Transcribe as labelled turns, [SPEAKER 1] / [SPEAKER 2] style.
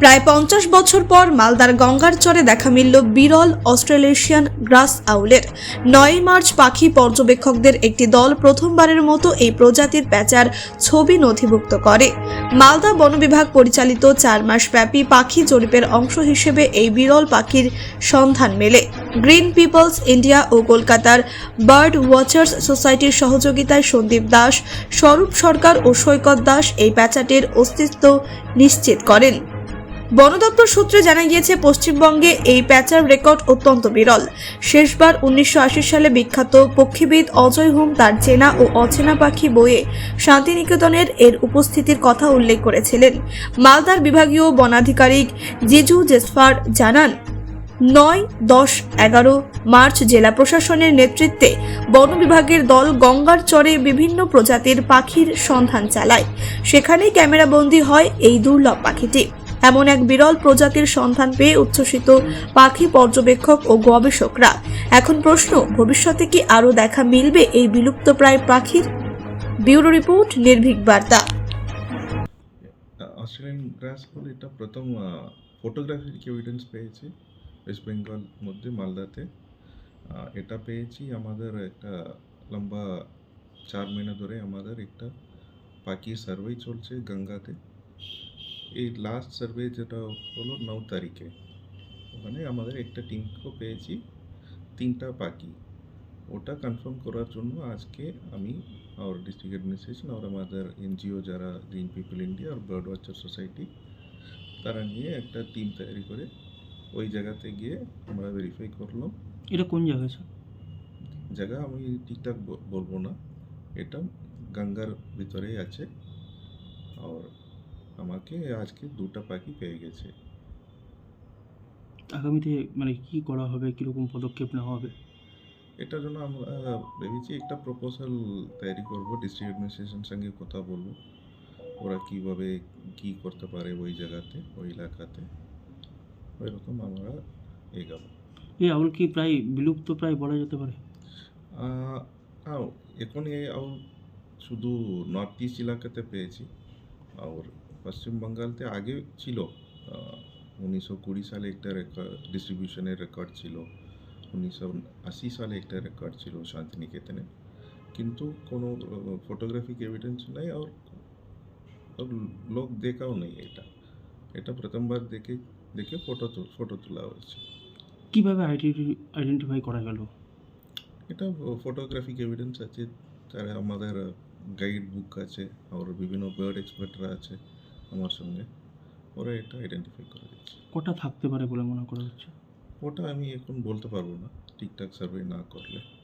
[SPEAKER 1] প্রায় পঞ্চাশ বছর পর মালদার গঙ্গার চরে দেখা মিলল বিরল অস্ট্রেলেশিয়ান গ্রাস আউলের। নয় মার্চ পাখি পর্যবেক্ষকদের একটি দল প্রথমবারের মতো এই প্রজাতির প্যাঁচার ছবি নথিভুক্ত করে। মালদা বন বিভাগ পরিচালিত চার মাস ব্যাপী পাখি জরিপের অংশ হিসেবে এই বিরল পাখির সন্ধান মেলে। গ্রিন পিপলস ইন্ডিয়া ও কলকাতার বার্ড ওয়াচার্স সোসাইটির সহযোগিতায় সন্দীপ দাস, স্বরূপ সরকার ও সৈকত দাস এই প্যাঁচাটির অস্তিত্ব নিশ্চিত করেন। বন দপ্তর সূত্রে জানা গিয়েছে, পশ্চিমবঙ্গে এই প্যাঁচার রেকর্ড অত্যন্ত বিরল। শেষবার উনিশশো আশি সালে বিখ্যাত পক্ষীবিদ অজয় হোম তার চেনা ও অচেনা পাখি বইয়ে শান্তিনিকেতনের এর উপস্থিতির কথা উল্লেখ করেছিলেন। মালদার বিভাগীয় বনাধিকারিক জিজু জেসফার জানান, নয়, দশ, এগারো মার্চ জেলা প্রশাসনের নেতৃত্বে বন বিভাগের দল গঙ্গার চরে বিভিন্ন প্রজাতির পাখির সন্ধান চালায়। সেখানেই ক্যামেরাবন্দি হয় এই দুর্লভ পাখিটি। এমন এক বিরল প্রজাতির সন্ধান পেয়ে উচ্ছ্বসিত পাখি পর্যবেক্ষক ও গবেষকরা। এখন প্রশ্ন, ভবিষ্যতে কি আরও দেখা মিলবে এই বিলুপ্তপ্রায় পাখির? ব্যুরো রিপোর্ট, নির্ভীক বার্তা।
[SPEAKER 2] অস্ট্রেলিয়ান গ্রাস হল এটা প্রথম ফটোগ্রাফির এভিডেন্স পেয়েছি ওয়েস্ট বেঙ্গল মধ্যে, মালদাতে। এটা পেয়েছি আমাদের একটা লম্বা চার মহিনা ধরে আমাদের একটা পাখি সার্ভে চলছে গঙ্গাতে। এই লাস্ট সার্ভে যেটা হলো ন তারিখে। ওখানে আমাদের একটা টিমকেও পেয়েছি তিনটা পাখি ওটা কনফার্ম করার জন্য আজকে আমি আর ডিস্ট্রিক্ট অ্যাডমিনিস্ট্রেশন আর আমাদের এনজিও যারা গ্রিন পিপল ইন্ডিয়া আর বার্ড ওয়াচার সোসাইটি তারা নিয়ে একটা টিম তৈরি করে ওই জায়গাতে গিয়ে আমরা ভেরিফাই করলাম।
[SPEAKER 3] এটা কোন জায়গায় স্যার?
[SPEAKER 2] জায়গা আমি ঠিকঠাক বলব না। এটা গঙ্গার ভিতরেই আছে। আর আমাকে আজকে দুটা পাখি পেয়ে গেছে।
[SPEAKER 3] আগামীতে মানে কি করা হবে কীরকম পদক্ষেপ নেওয়া হবে?
[SPEAKER 2] এটার জন্য আমরা ভেবেছি একটা প্রপোজাল তৈরি করব ডিস্ট্রিক্ট অ্যাডমিনিস্ট্রেশন সঙ্গে কথা বলব। ওরা কীভাবে কী করতে পারে ওই জায়গাতে ওই এলাকাতে ওই রকম আমরা এগাবো।
[SPEAKER 3] এই আউল কি প্রায় বিলুপ্ত প্রায় বলা যেতে পারে?
[SPEAKER 2] এখন এই আউল শুধু নর্থ ইস্ট এলাকাতে পেয়েছি আর পশ্চিম বাঙ্গালতে আগে ছিল উনিশশো কুড়ি সালে একটা রেকর্ড ডিস্ট্রিবিউশনের রেকর্ড ছিল উনিশশো আশি সালে একটা রেকর্ড ছিল শান্তিনিকেতনে। কিন্তু কোনো ফটোগ্রাফিক এভিডেন্স নেই আর আর লোক দেখাও নেই এটা। এটা প্রথমবার দেখে দেখে ফটো ফটো তোলা হয়েছে।
[SPEAKER 3] কীভাবে আইডেন্টিফাই করা গেল?
[SPEAKER 2] এটা ফটোগ্রাফিক এভিডেন্স আছে তারা আমাদের গাইড বুক আছে আর বিভিন্ন বার্ড এক্সপার্টরা আছে। আমার সঙ্গে ওরা এটা আইডেন্টিফাই করে দিচ্ছে।
[SPEAKER 3] কটা থাকতে পারে বলে মনে করা হচ্ছে?
[SPEAKER 2] ওটা আমি এখন বলতে পারব না। ঠিকঠাক সার্ভে না করলে।